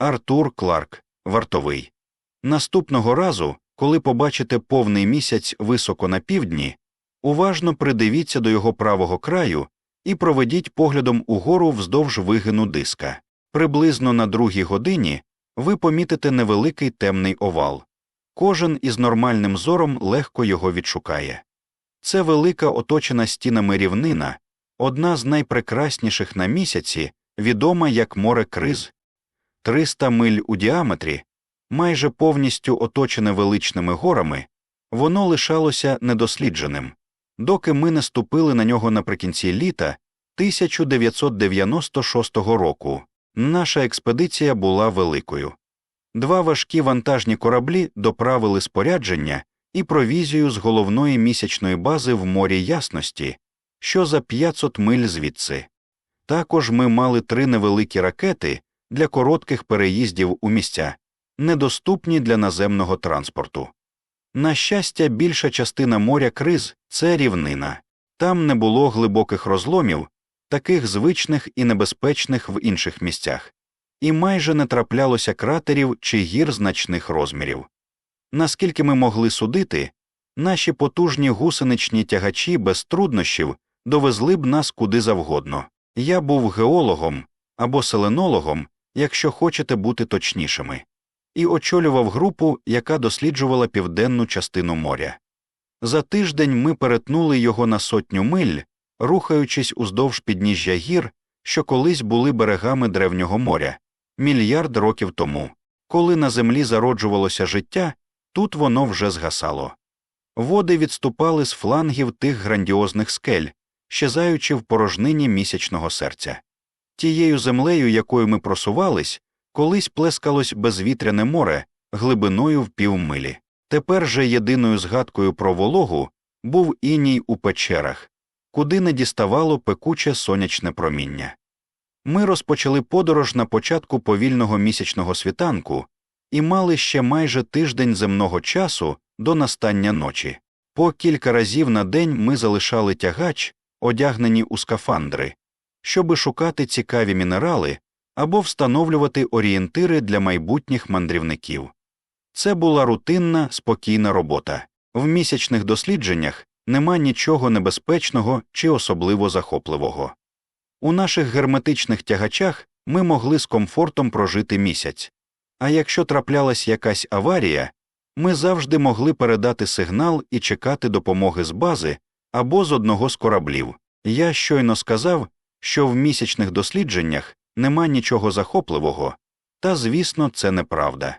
Артур Кларк, вартовий. Наступного разу, коли побачите повний місяць високо на півдні, уважно придивіться до його правого краю і проведіть поглядом угору вздовж вигину диска. Приблизно на другій годині ви помітите невеликий темний овал. Кожен із нормальним зором легко його відшукає. Це велика оточена стінами рівнина, одна з найпрекрасніших на місяці, відома як море криз. 300 миль у діаметрі, майже повністю оточене величними горами, воно лишалося недослідженим, доки ми не ступили на нього наприкінці літа 1996 року. Наша експедиція була великою. Два важкі вантажні кораблі доправили спорядження і провізію з головної місячної бази в морі ясності, що за 500 миль звідси. Також ми мали три невеликі ракети для коротких переїздів у місця, недоступні для наземного транспорту. На щастя, більша частина моря криз це рівнина, там не було глибоких розломів, таких звичних і небезпечних в інших місцях, і майже не траплялося кратерів чи гір значних розмірів. Наскільки ми могли судити, наші потужні гусеничні тягачі без труднощів довезли б нас куди завгодно. Я був геологом або селенологом, якщо хочете бути точнішими, і очолював групу, яка досліджувала південну частину моря. За тиждень ми перетнули його на сотню миль, рухаючись уздовж підніжжя гір, що колись були берегами древнього моря, мільярд років тому. Коли на землі зароджувалося життя, тут воно вже згасало. Води відступали з флангів тих грандіозних скель, щезаючи в порожнині місячного серця. Тією землею, якою ми просувались, колись плескалось безвітряне море глибиною в півмилі. Тепер же єдиною згадкою про вологу був іній у печерах, куди не діставало пекуче сонячне проміння. Ми розпочали подорож на початку повільного місячного світанку і мали ще майже тиждень земного часу до настання ночі. По кілька разів на день ми залишали тягач, одягнені у скафандри, щоби шукати цікаві мінерали або встановлювати орієнтири для майбутніх мандрівників. Це була рутинна, спокійна робота. В місячних дослідженнях нема нічого небезпечного чи особливо захопливого. У наших герметичних тягачах ми могли з комфортом прожити місяць, а якщо траплялась якась аварія, ми завжди могли передати сигнал і чекати допомоги з бази або з одного з кораблів. Я щойно сказав, що в місячних дослідженнях нема нічого захопливого, та, звісно, це неправда.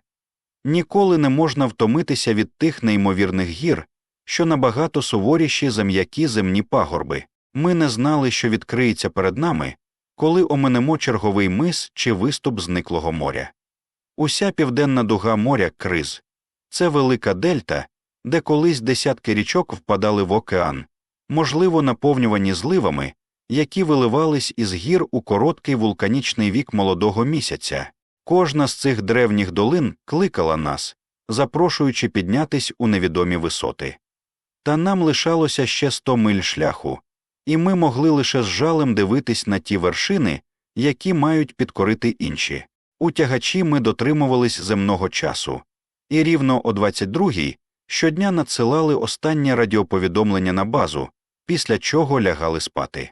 Ніколи не можна втомитися від тих неймовірних гір, що набагато суворіші за м'які земні пагорби. Ми не знали, що відкриється перед нами, коли оминемо черговий мис чи виступ зниклого моря. Уся південна дуга моря криз це велика дельта, де колись десятки річок впадали в океан, можливо, наповнювані зливами, які виливались із гір у короткий вулканічний вік молодого місяця. Кожна з цих древніх долин кликала нас, запрошуючи піднятись у невідомі висоти. Та нам лишалося ще сто миль шляху, і ми могли лише з жалем дивитись на ті вершини, які мають підкорити інші. У тягачі ми дотримувались земного часу, і рівно о 22-й щодня надсилали останнє радіоповідомлення на базу, після чого лягали спати.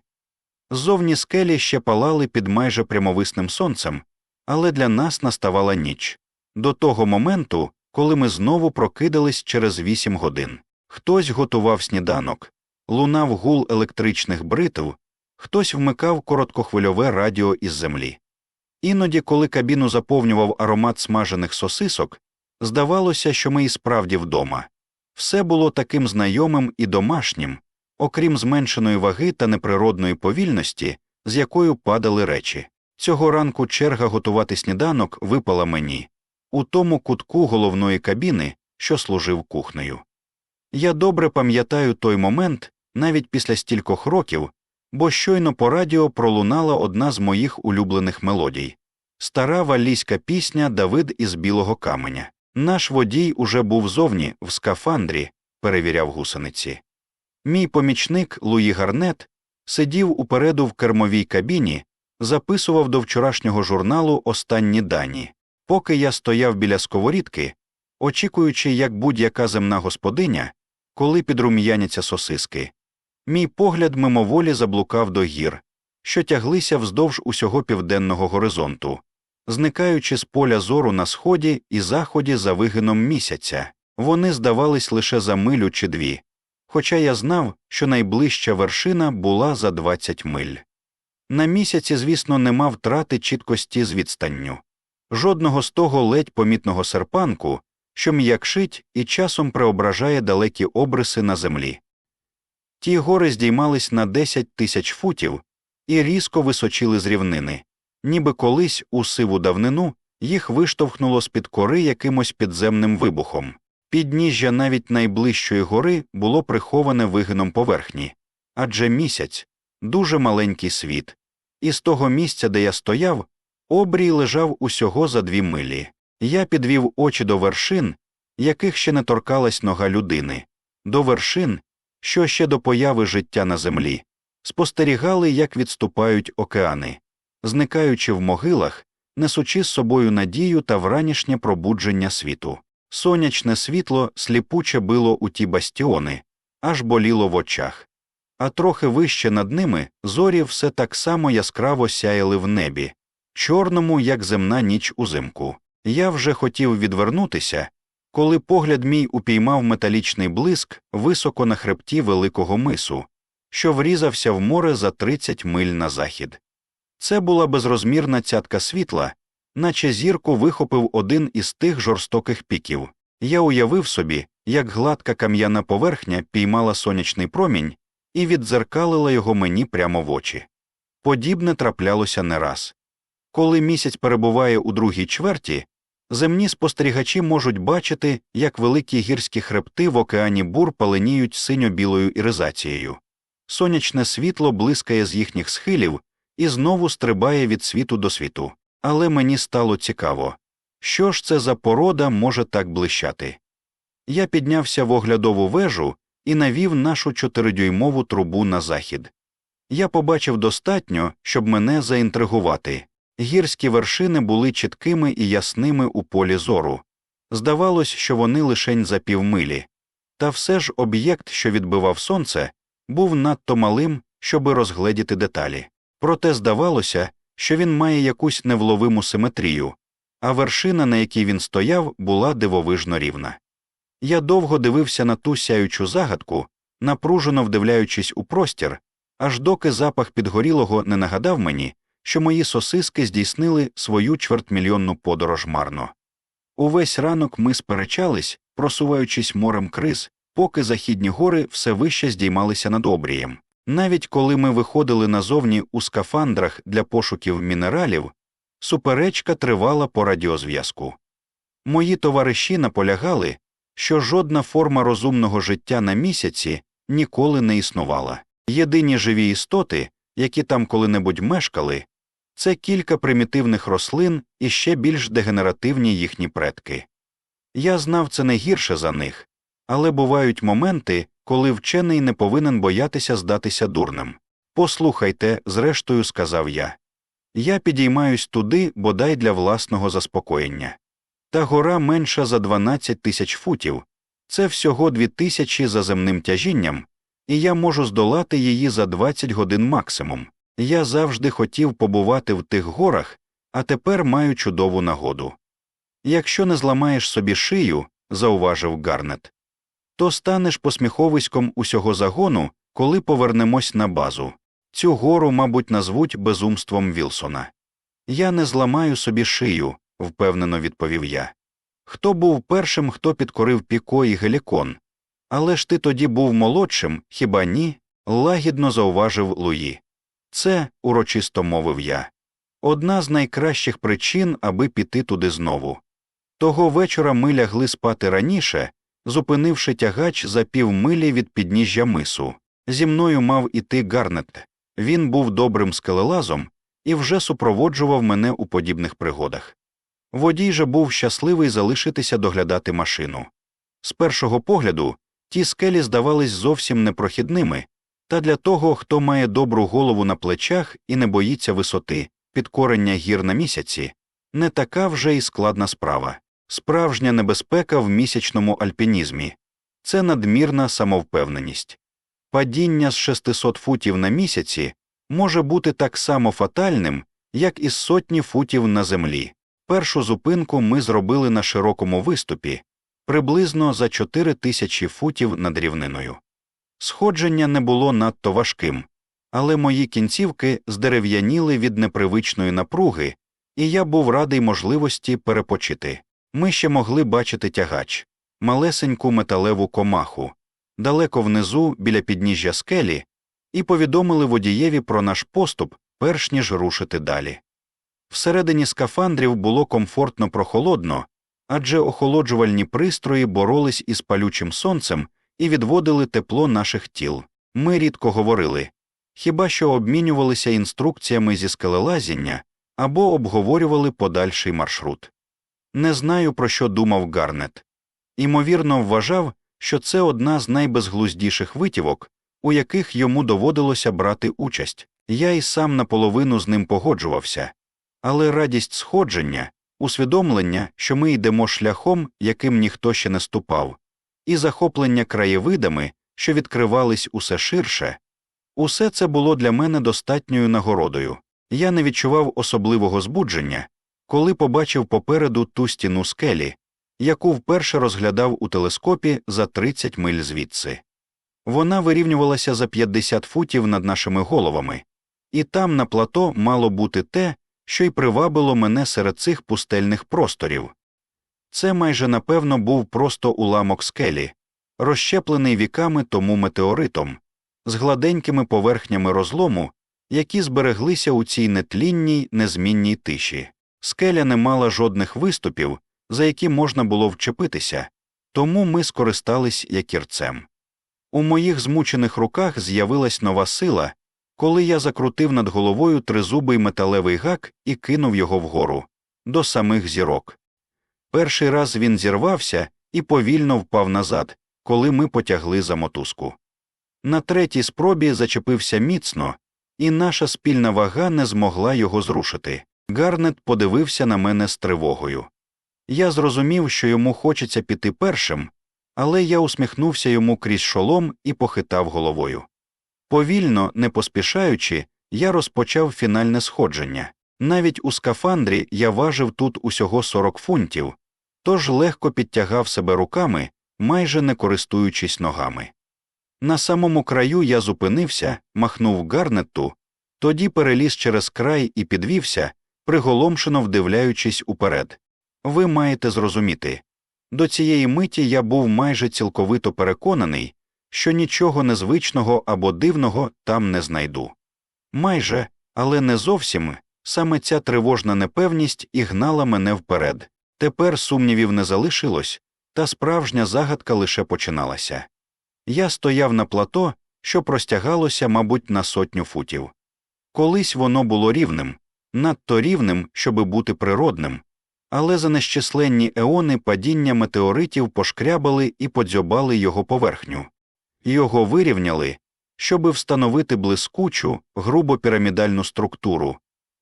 Ззовні скелі ще палали під майже прямовисним сонцем, але для нас наставала ніч до того моменту, коли ми знову прокидались через вісім годин. Хтось готував сніданок, лунав гул електричних бритв, хтось вмикав короткохвильове радіо із землі. Іноді, коли кабіну заповнював аромат смажених сосисок, здавалося, що ми і справді вдома. Все було таким знайомим і домашнім, окрім зменшеної ваги та неприродної повільності, з якою падали речі. Цього ранку черга готувати сніданок випала мені у тому кутку головної кабіни, що служив кухнею. Я добре пам'ятаю той момент навіть після стількох років, бо щойно по радіо пролунала одна з моїх улюблених мелодій стара валійська пісня Давид із білого каменя. Наш водій уже був зовні в скафандрі, перевіряв гусениці. Мій помічник Луї Гарнет сидів упереду в кермовій кабіні, записував до вчорашнього журналу останні дані. Поки я стояв біля сковорідки, очікуючи, як будь-яка земна господиня, коли підрум'яняться сосиски, мій погляд мимоволі заблукав до гір, що тяглися вздовж усього південного горизонту, зникаючи з поля зору на сході і заході за вигином місяця, вони здавались лише за милю чи дві, хоча я знав, що найближча вершина була за 20 миль. На місяці, звісно, не мав трати чіткості з відстанню, жодного з того ледь помітного серпанку, що м'якшить і часом преображає далекі обриси на землі. Ті гори здіймались на 10 тисяч футів і різко височили з рівнини, ніби колись у сиву давнину їх виштовхнуло з під кори якимось підземним вибухом. Підніжжя навіть найближчої гори було приховане вигином поверхні, адже місяць дуже маленький світ, і з того місця, де я стояв, обрій лежав усього за дві милі. Я підвів очі до вершин, яких ще не торкалась нога людини, до вершин, що ще до появи життя на землі, спостерігали, як відступають океани, зникаючи в могилах, несучи з собою надію та вранішнє пробудження світу. Сонячне світло сліпуче било у ті бастіони, аж боліло в очах, а трохи вище над ними зорі все так само яскраво сяяли в небі, чорному, як земна ніч узимку. Я вже хотів відвернутися, коли погляд мій упіймав металічний блиск високо на хребті великого мису, що врізався в море за 30 миль на захід. Це була безрозмірна цятка світла, наче зірку вихопив один із тих жорстоких піків. Я уявив собі, як гладка кам'яна поверхня піймала сонячний промінь і віддзеркалила його мені прямо в очі. Подібне траплялося не раз. Коли місяць перебуває у другій чверті, земні спостерігачі можуть бачити, як великі гірські хребти в океані бур паленіють синьо-білою іризацією. Сонячне світло блискає з їхніх схилів і знову стрибає від світу до світу. Але мені стало цікаво, що ж це за порода може так блищати. Я піднявся в оглядову вежу і навів нашу чотиридюймову трубу на захід. Я побачив достатньо, щоб мене заінтригувати. Гірські вершини були чіткими і ясними у полі зору. Здавалось, що вони лишень за півмилі. Та все ж об'єкт, що відбивав сонце, був надто малим, щоби розгледіти деталі. Проте здавалося, що він має якусь невловиму симетрію, а вершина, на якій він стояв, була дивовижно рівна. Я довго дивився на ту сяючу загадку, напружено вдивляючись у простір, аж доки запах підгорілого не нагадав мені, що мої сосиски здійснили свою чвертьмільйонну подорож марно. Увесь ранок ми сперечались, просуваючись морем криз, поки західні гори все вище здіймалися над обрієм. Навіть коли ми виходили назовні у скафандрах для пошуків мінералів, суперечка тривала по радіозв'язку. Мої товариші наполягали, що жодна форма розумного життя на місяці ніколи не існувала. Єдині живі істоти, які там коли-небудь мешкали, це кілька примітивних рослин і ще більш дегенеративні їхні предки. Я знав це не гірше за них, але бувають моменти, коли вчений не повинен боятися здатися дурним. Послухайте, зрештою, сказав я. Я підіймаюсь туди, бодай для власного заспокоєння. Та гора менша за 12 тисяч футів, це всього дві тисячі за земним тяжінням, і я можу здолати її за 20 годин максимум. Я завжди хотів побувати в тих горах, а тепер маю чудову нагоду. Якщо не зламаєш собі шию, зауважив Гарнет, то станеш посміховиськом усього загону, коли повернемось на базу. Цю гору, мабуть, назвуть безумством Вілсона. Я не зламаю собі шию, впевнено відповів я. Хто був першим, хто підкорив піко і гелікон? Але ж ти тоді був молодшим, хіба ні? лагідно зауважив Луї. Це, урочисто мовив я, одна з найкращих причин, аби піти туди знову. Того вечора ми лягли спати раніше, зупинивши тягач за півмилі від підніжжя мису. Зі мною мав іти Гарнет. Він був добрим скелелазом і вже супроводжував мене у подібних пригодах. Водій же був щасливий залишитися доглядати машину. З першого погляду ті скелі здавались зовсім непрохідними, та для того, хто має добру голову на плечах і не боїться висоти, підкорення гір на місяці, не така вже й складна справа. Справжня небезпека в місячному альпінізмі це надмірна самовпевненість. Падіння з 600 футів на місяці може бути так само фатальним, як із сотні футів на землі. Першу зупинку ми зробили на широкому виступі приблизно за 4 тисячі футів над рівниною. Сходження не було надто важким, але мої кінцівки здерев'яніли від непривичної напруги, і я був радий можливості перепочити. Ми ще могли бачити тягач, малесеньку металеву комаху, далеко внизу біля підніжжя скелі, і повідомили водієві про наш поступ, перш ніж рушити далі. Всередині скафандрів було комфортно прохолодно, адже охолоджувальні пристрої боролись із палючим сонцем і відводили тепло наших тіл. Ми рідко говорили, хіба що обмінювалися інструкціями зі скелелазіння або обговорювали подальший маршрут. Не знаю, про що думав Гарнет. Імовірно, вважав, що це одна з найбезглуздіших витівок, у яких йому доводилося брати участь. Я й сам наполовину з ним погоджувався, але радість сходження, усвідомлення, що ми йдемо шляхом, яким ніхто ще не ступав, і захоплення краєвидами, що відкривались усе ширше, усе це було для мене достатньою нагородою. Я не відчував особливого збудження, коли побачив попереду ту стіну скелі, яку вперше розглядав у телескопі за 30 миль звідси. Вона вирівнювалася за 50 футів над нашими головами, і там на плато мало бути те, що й привабило мене серед цих пустельних просторів. Це майже напевно був просто уламок скелі, розщеплений віками тому метеоритом, з гладенькими поверхнями розлому, які збереглися у цій нетлінній, незмінній тиші. Скеля не мала жодних виступів, за які можна було вчепитися, тому ми скористались якірцем. У моїх змучених руках з'явилась нова сила, коли я закрутив над головою тризубий металевий гак і кинув його вгору до самих зірок. Перший раз він зірвався і повільно впав назад, коли ми потягли за мотузку. На третій спробі зачепився міцно, і наша спільна вага не змогла його зрушити. Гарнет подивився на мене з тривогою. Я зрозумів, що йому хочеться піти першим, але я усміхнувся йому крізь шолом і похитав головою. Повільно, не поспішаючи, я розпочав фінальне сходження. Навіть у скафандрі я важив тут усього 40 фунтів, тож легко підтягав себе руками, майже не користуючись ногами. На самому краю я зупинився, махнув гарнетту, тоді переліз через край і підвівся, приголомшено вдивляючись уперед. Ви маєте зрозуміти до цієї миті я був майже цілковито переконаний, що нічого незвичного або дивного там не знайду. Майже, але не зовсім саме ця тривожна непевність і гнала мене вперед. Тепер сумнівів не залишилось, та справжня загадка лише починалася. Я стояв на плато, що простягалося, мабуть, на сотню футів. Колись воно було рівним, надто рівним, щоби бути природним, але за нещисленні еони падіння метеоритів пошкрябали і подзьобали його поверхню, його вирівняли, щоби встановити блискучу, грубо пірамідальну структуру,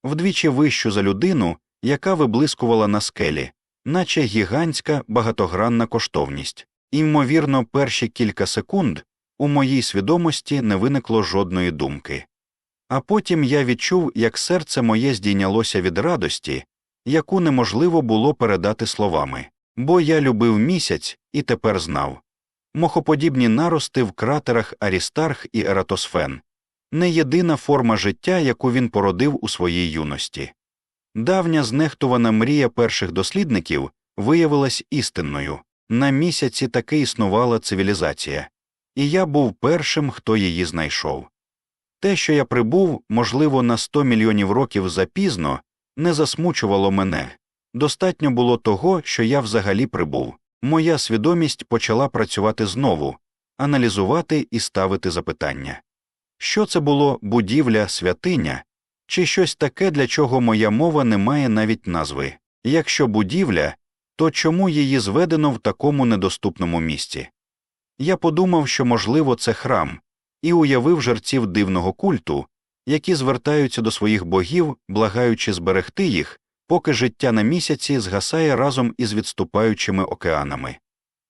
вдвічі вищу за людину, яка виблискувала на скелі, наче гігантська багатогранна коштовність. Імовірно, перші кілька секунд у моїй свідомості не виникло жодної думки. А потім я відчув, як серце моє здійнялося від радості, яку неможливо було передати словами, бо я любив місяць і тепер знав. Мохоподібні нарости в кратерах Арістарх і Ератосфен не єдина форма життя, яку він породив у своїй юності. Давня знехтувана мрія перших дослідників виявилась істинною на місяці таки існувала цивілізація, і я був першим, хто її знайшов. Те, що я прибув, можливо, на 100 мільйонів років запізно, не засмучувало мене достатньо було того, що я взагалі прибув. Моя свідомість почала працювати знову, аналізувати і ставити запитання. Що це було будівля, святиня, чи щось таке, для чого моя мова не має навіть назви? Якщо будівля, то чому її зведено в такому недоступному місці? Я подумав, що, можливо, це храм, і уявив жерців дивного культу, які звертаються до своїх богів, благаючи зберегти їх, поки життя на місяці згасає разом із відступаючими океанами.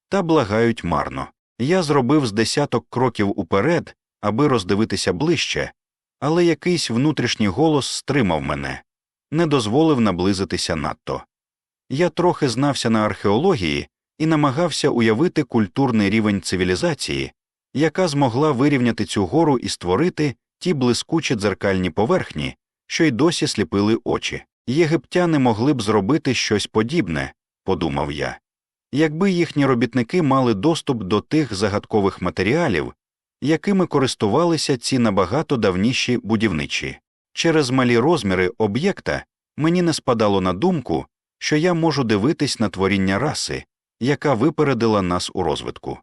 Та благають марно. Я зробив з десяток кроків уперед, аби роздивитися ближче, але якийсь внутрішній голос стримав мене, не дозволив наблизитися надто. Я трохи знався на археології і намагався уявити культурний рівень цивілізації, яка змогла вирівняти цю гору і створити ті блискучі дзеркальні поверхні, що й досі сліпили очі. Єгиптяни могли б зробити щось подібне, подумав я, якби їхні робітники мали доступ до тих загадкових матеріалів, якими користувалися ці набагато давніші будівничі. Через малі розміри об'єкта мені не спадало на думку, що я можу дивитись на творіння раси, яка випередила нас у розвитку.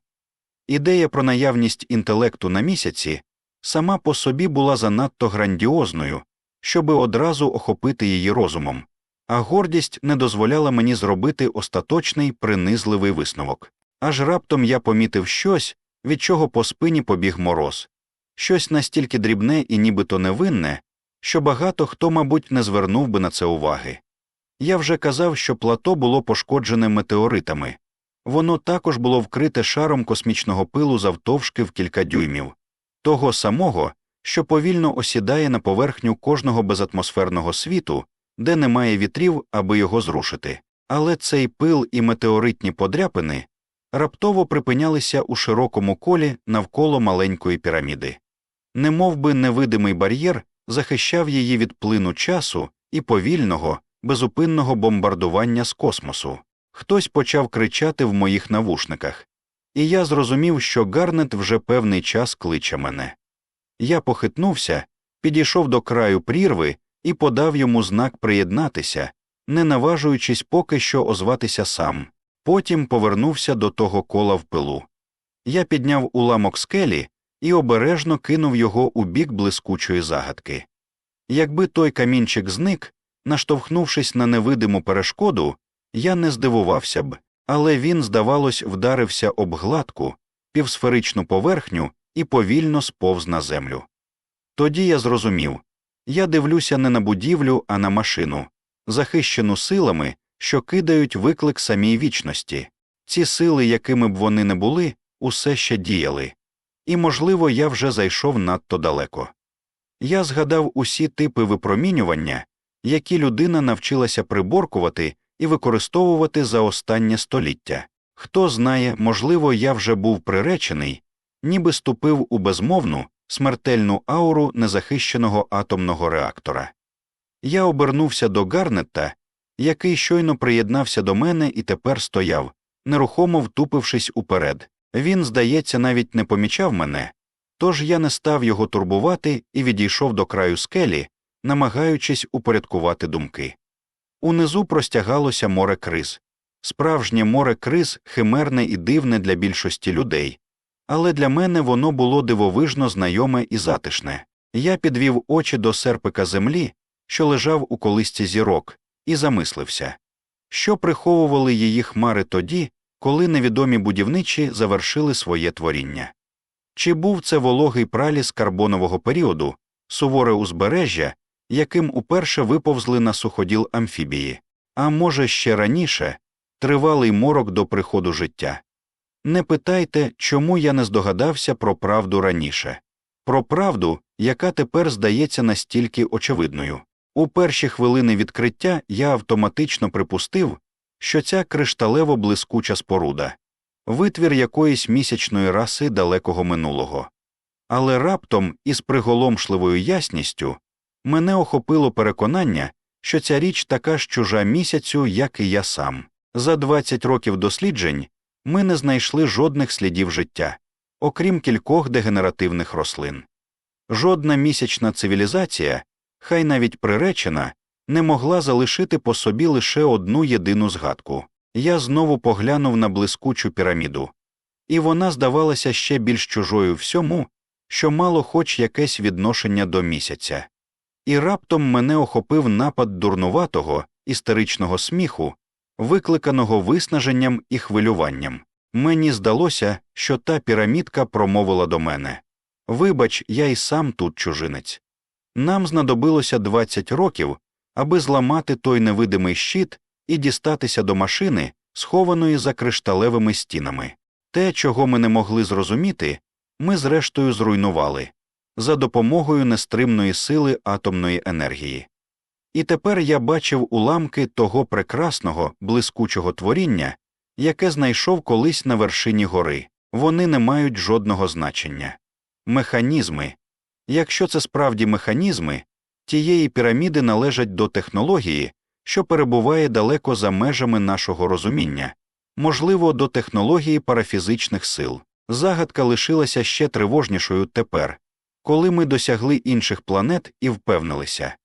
Ідея про наявність інтелекту на місяці сама по собі була занадто грандіозною, щоби одразу охопити її розумом, а гордість не дозволяла мені зробити остаточний принизливий висновок. Аж раптом я помітив щось, від чого по спині побіг мороз, щось настільки дрібне і нібито невинне, що багато хто, мабуть, не звернув би на це уваги. Я вже казав, що плато було пошкоджене метеоритами, воно також було вкрите шаром космічного пилу завтовшки в кілька дюймів, того самого, що повільно осідає на поверхню кожного безатмосферного світу, де немає вітрів, аби його зрушити. Але цей пил і метеоритні подряпини раптово припинялися у широкому колі навколо маленької піраміди. Немов би невидимий бар'єр захищав її від плину часу і повільного, безупинного бомбардування з космосу. Хтось почав кричати в моїх навушниках, і я зрозумів, що Гарнет вже певний час кличе мене. Я похитнувся, підійшов до краю прірви і подав йому знак приєднатися, не наважуючись поки що озватися сам. Потім повернувся до того кола в пилу. Я підняв уламок скелі і обережно кинув його у бік блискучої загадки. Якби той камінчик зник, наштовхнувшись на невидиму перешкоду, я не здивувався б, але він, здавалось, вдарився об гладку, півсферичну поверхню і повільно сповз на землю. Тоді я зрозумів я дивлюся не на будівлю, а на машину, захищену силами, що кидають виклик самій вічності. Ці сили, якими б вони не були, усе ще діяли, і, можливо, я вже зайшов надто далеко. Я згадав усі типи випромінювання, які людина навчилася приборкувати і використовувати за останнє століття. Хто знає, можливо, я вже був приречений, ніби ступив у безмовну, смертельну ауру незахищеного атомного реактора. Я обернувся до Гарнетта, який щойно приєднався до мене і тепер стояв, нерухомо втупившись уперед. Він, здається, навіть не помічав мене, тож я не став його турбувати і відійшов до краю скелі, намагаючись упорядкувати думки. Унизу простягалося море криз, справжнє море криз химерне і дивне для більшості людей, але для мене воно було дивовижно знайоме і затишне. Я підвів очі до серпика землі, що лежав у колисці зірок, і замислився, що приховували її хмари тоді, коли невідомі будівничі завершили своє творіння. Чи був це вологий праліс карбонового періоду, суворе узбережжя, яким уперше виповзли на суходіл амфібії, а може, ще раніше тривалий морок до приходу життя. Не питайте, чому я не здогадався про правду раніше, про правду, яка тепер здається настільки очевидною. У перші хвилини відкриття я автоматично припустив, що ця кришталево блискуча споруда, витвір якоїсь місячної раси далекого минулого. Але раптом із приголомшливою ясністю мене охопило переконання, що ця річ така ж чужа місяцю, як і я сам. За 20 років досліджень ми не знайшли жодних слідів життя, окрім кількох дегенеративних рослин. Жодна місячна цивілізація, хай навіть приречена, не могла залишити по собі лише одну єдину згадку. Я знову поглянув на блискучу піраміду, і вона здавалася ще більш чужою всьому, що мало хоч якесь відношення до місяця. І раптом мене охопив напад дурнуватого, істеричного сміху, викликаного виснаженням і хвилюванням. Мені здалося, що та пірамідка промовила до мене Вибач, я й сам тут чужинець. Нам знадобилося 20 років, аби зламати той невидимий щит і дістатися до машини, схованої за кришталевими стінами. Те, чого ми не могли зрозуміти, ми зрештою зруйнували за допомогою нестримної сили атомної енергії. І тепер я бачив уламки того прекрасного, блискучого творіння, яке знайшов колись на вершині гори. Вони не мають жодного значення. Механізми. Якщо це справді механізми, тієї піраміди належать до технології, що перебуває далеко за межами нашого розуміння, можливо, до технології парафізичних сил. Загадка лишилася ще тривожнішою тепер, коли ми досягли інших планет і впевнилися.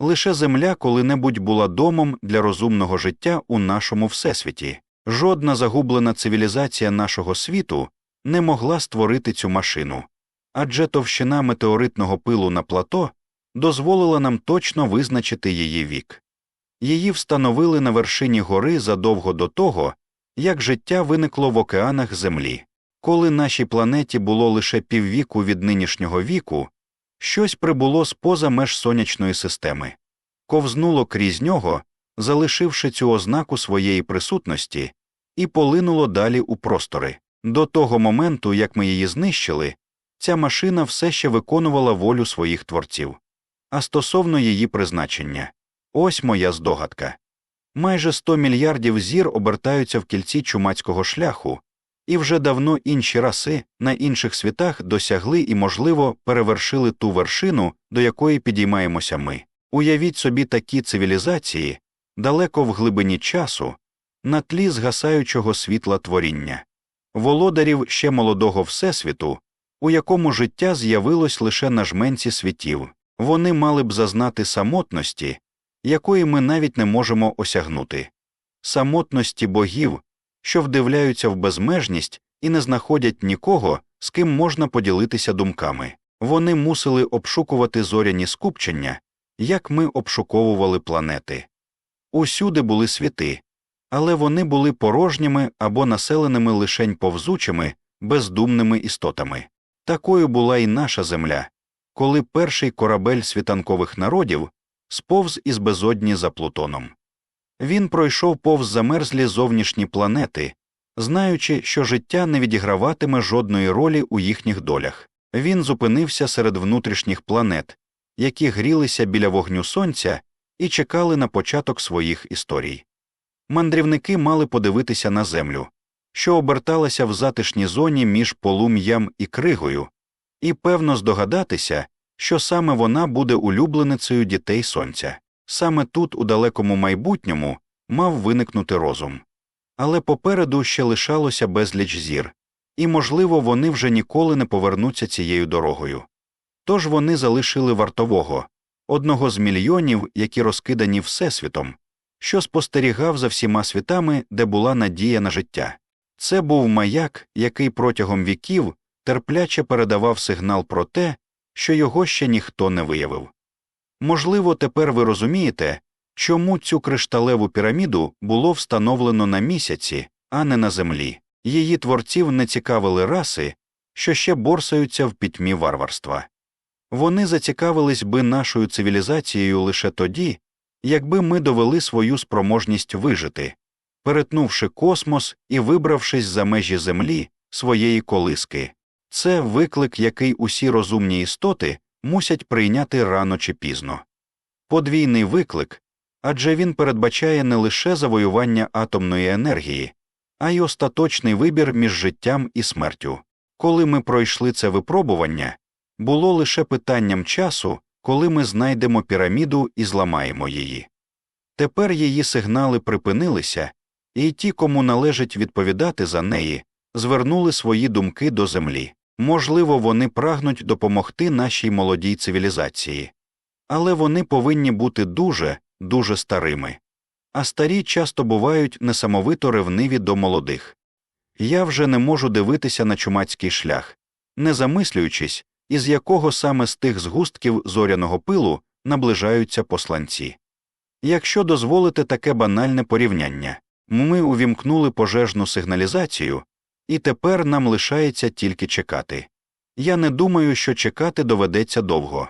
Лише Земля коли-небудь була домом для розумного життя у нашому всесвіті. Жодна загублена цивілізація нашого світу не могла створити цю машину, адже товщина метеоритного пилу на плато дозволила нам точно визначити її вік. Її встановили на вершині гори задовго до того, як життя виникло в океанах Землі. Коли нашій планеті було лише піввіку від нинішнього віку, щось прибуло з поза меж сонячної системи, ковзнуло крізь нього, залишивши цю ознаку своєї присутності, і полинуло далі у простори. До того моменту, як ми її знищили, ця машина все ще виконувала волю своїх творців. А стосовно її призначення, ось моя здогадка. Майже 100 мільярдів зір обертаються в кільці чумацького шляху, і вже давно інші раси на інших світах досягли і, можливо, перевершили ту вершину, до якої підіймаємося ми. Уявіть собі такі цивілізації далеко в глибині часу, на тлі згасаючого світла творіння, володарів ще молодого Всесвіту, у якому життя з'явилось лише на жменці світів, вони мали б зазнати самотності, якої ми навіть не можемо осягнути, самотності богів, що вдивляються в безмежність і не знаходять нікого, з ким можна поділитися думками. Вони мусили обшукувати зоряні скупчення, як ми обшуковували планети. Усюди були світи, але вони були порожніми або населеними лишень повзучими, бездумними істотами. Такою була і наша земля, коли перший корабель світанкових народів сповз із безодні за Плутоном. Він пройшов повз замерзлі зовнішні планети, знаючи, що життя не відіграватиме жодної ролі у їхніх долях. Він зупинився серед внутрішніх планет, які грілися біля вогню сонця і чекали на початок своїх історій. Мандрівники мали подивитися на землю, що оберталася в затишній зоні між полум'ям і кригою, і певно здогадатися, що саме вона буде улюбленицею дітей сонця. Саме тут, у далекому майбутньому, мав виникнути розум. Але попереду ще лишалося безліч зір, і, можливо, вони вже ніколи не повернуться цією дорогою. Тож вони залишили вартового, одного з мільйонів, які розкидані Всесвітом, що спостерігав за всіма світами, де була надія на життя. Це був маяк, який протягом віків терпляче передавав сигнал про те, що його ще ніхто не виявив. Можливо, тепер ви розумієте, чому цю кришталеву піраміду було встановлено на місяці, а не на землі. Її творців не цікавили раси, що ще борсаються в пітьмі варварства. Вони зацікавились би нашою цивілізацією лише тоді, якби ми довели свою спроможність вижити, перетнувши космос і вибравшись за межі землі своєї колиски. Це виклик, який усі розумні істоти мусять прийняти рано чи пізно. Подвійний виклик адже він передбачає не лише завоювання атомної енергії, а й остаточний вибір між життям і смертю. Коли ми пройшли це випробування, було лише питанням часу, коли ми знайдемо піраміду і зламаємо її. Тепер її сигнали припинилися, і ті, кому належить відповідати за неї, звернули свої думки до землі. Можливо, вони прагнуть допомогти нашій молодій цивілізації, але вони повинні бути дуже, дуже старими, а старі часто бувають несамовито ревниві до молодих. Я вже не можу дивитися на чумацький шлях, не замислюючись, із якого саме з тих згустків зоряного пилу наближаються посланці. Якщо дозволите таке банальне порівняння, ми увімкнули пожежну сигналізацію, і тепер нам лишається тільки чекати. Я не думаю, що чекати доведеться довго.